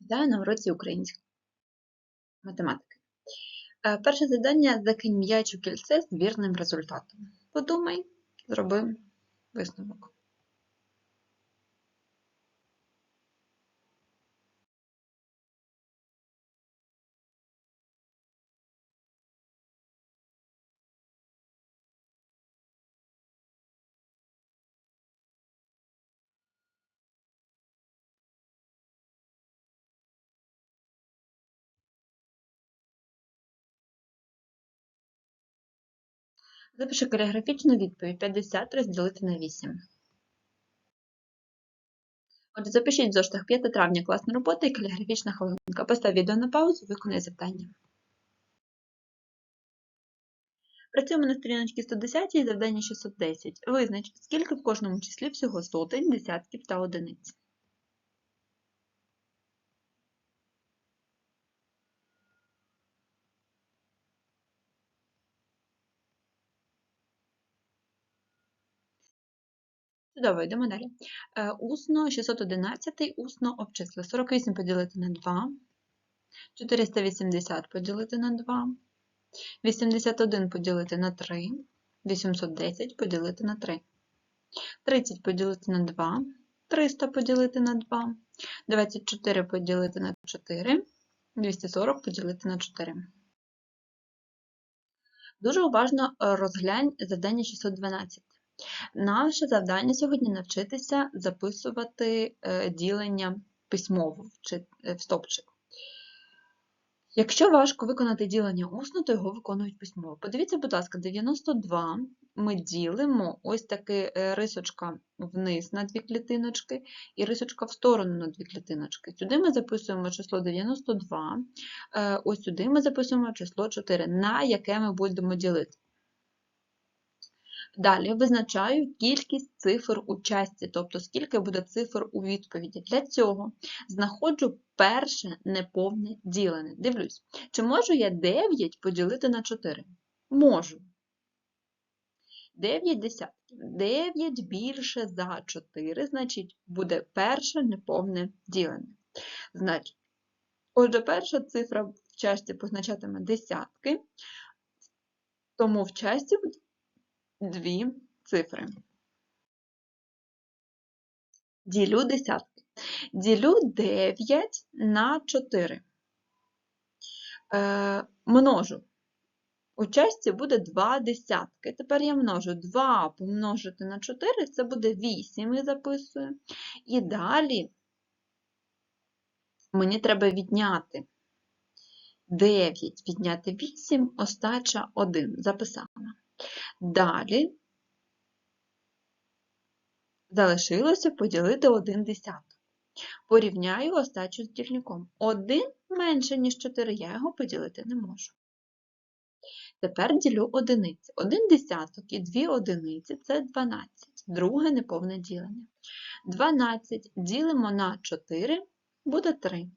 Вітаю на уроці української математики. Е, Перше завдання закинь м'яч у кільце з вірним результатом. Подумай, зроби висновок. Запиши каліграфічну відповідь 50 розділити на 8. Отже, запишіть в зоштах 5 травня класна робота і каліграфічна хвилинка. Постав відео на паузу, виконай завдання. Працюємо на сторіночці 110 і завдання 610. Визнач, скільки в кожному числі всього сотень, десятків та одиниць. Чудово, йдемо далі. Е, Усно 611, усно обчисли. 48 поділити на 2, 480 поділити на 2, 81 поділити на 3, 810 поділити на 3, 30 поділити на 2, 300 поділити на 2, 24 поділити на 4, 240 поділити на 4. Дуже уважно е, розглянь завдання 612. Наше завдання сьогодні навчитися записувати е, ділення письмово е, в стопчик. Якщо важко виконати ділення усно, то його виконують письмово. Подивіться, будь ласка, 92 ми ділимо ось таки е, рисочка вниз на дві клітиночки і рисочка в сторону на дві клітиночки. Сюди ми записуємо число 92, е, ось сюди ми записуємо число 4, на яке ми будемо ділити. Далі визначаю кількість цифр у часті, тобто скільки буде цифр у відповіді. Для цього знаходжу перше неповне ділене. Дивлюсь, чи можу я 9 поділити на 4? Можу. 9 десятків. 9 більше за 4, значить, буде перше неповне ділене. Значить, отже, перша цифра в часті позначатиме десятки, тому в часті дві цифри. Ділю десятки. Ділю 9 на 4. Е, множу. У часті буде 2 десятки. Тепер я множу 2 помножити на 4, це буде 8, я записую. І далі мені треба відняти 9, відняти 8, остача 1. Записала. Далі залишилося поділити 1 десяток. Порівняю остачу з дільником. 1 менше, ніж 4, я його поділити не можу. Тепер ділю одиниці. 1 десяток і 2 одиниці – це 12. Друге неповне ділення. 12 ділимо на 4, буде 3.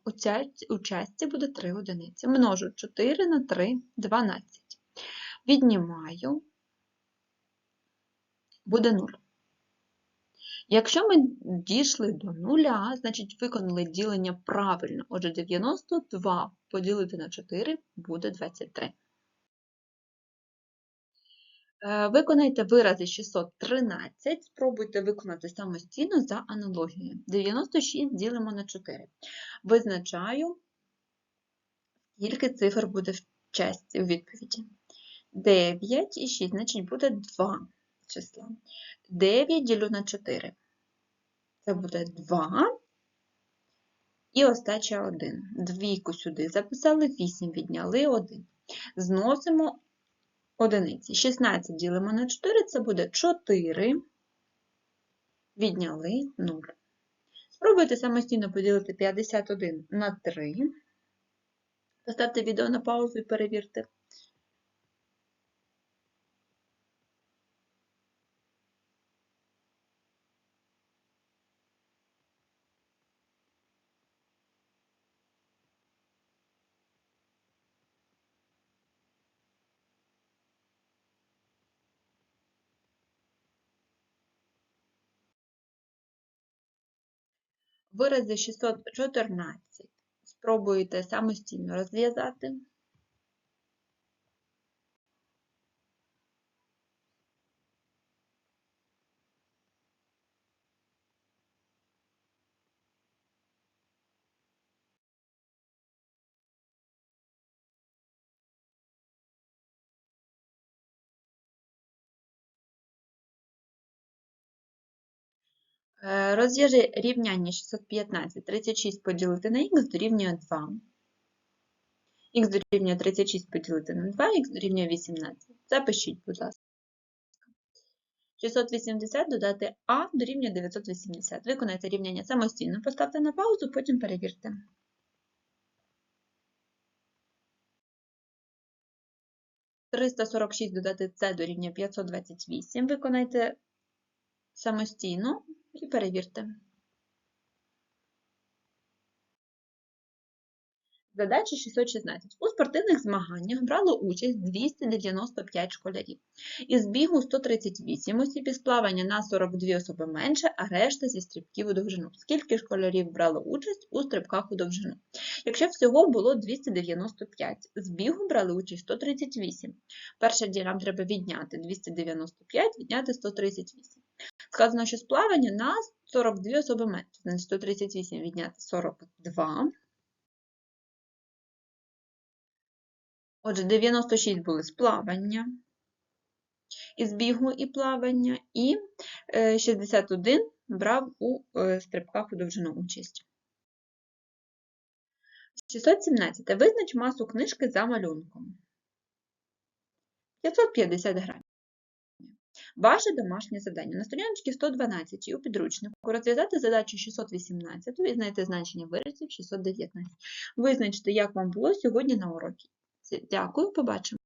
У часті буде 3 одиниці. Множу 4 на 3 – 12. Віднімаю буде 0. Якщо ми дійшли до нуля, значить виконали ділення правильно. Отже, 92 поділити на 4 буде 23. Е, Виконайте вирази 613, спробуйте виконати самостійно за аналогією. 96 ділимо на 4. Визначаю, скільки цифр буде в часті у відповіді. 9 і 6, значить буде 2 числа. 9 ділю на 4. Це буде 2. І остача 1. Двійку сюди записали, 8 відняли 1. Зносимо одиниці. 16 ділимо на 4, це буде 4. Відняли 0. Спробуйте самостійно поділити 51 на 3. Поставте відео на паузу і перевірте. Вирази 614 Спробуйте самостійно розв'язати. Розв'яжи рівняння 615, 36 поділити на х дорівнює 2. х дорівнює 36 поділити на 2, х дорівнює 18. Запишіть, будь ласка. 680 додати а дорівнює 980. Виконайте рівняння самостійно, поставте на паузу, потім перевірте. «346 додати С дорівнює 528. Виконайте самостійно і перевірте. Задача 616. У спортивних змаганнях брало участь 295 школярів. Із бігу 138 осіб, із плавання на 42 особи менше, а решта зі стрибків у довжину. Скільки школярів брало участь у стрибках у довжину? Якщо всього було 295, з бігу брали участь 138. Перше дія треба відняти 295, відняти 138. Сказано, що з плавання на 42 особи менше. Значить 138 відняти 42. Отже, 96 були з плавання, із бігу і плавання, і е, 61 брав у е, стрибках у довжину участь. 617. Визнач масу книжки за малюнком. 550 грамів. Ваше домашнє завдання. На сторіночці 112 у підручнику розв'язати задачу 618 і знайти значення виразів 619. Визначте, як вам було сьогодні на уроці. Дякую, побачимо.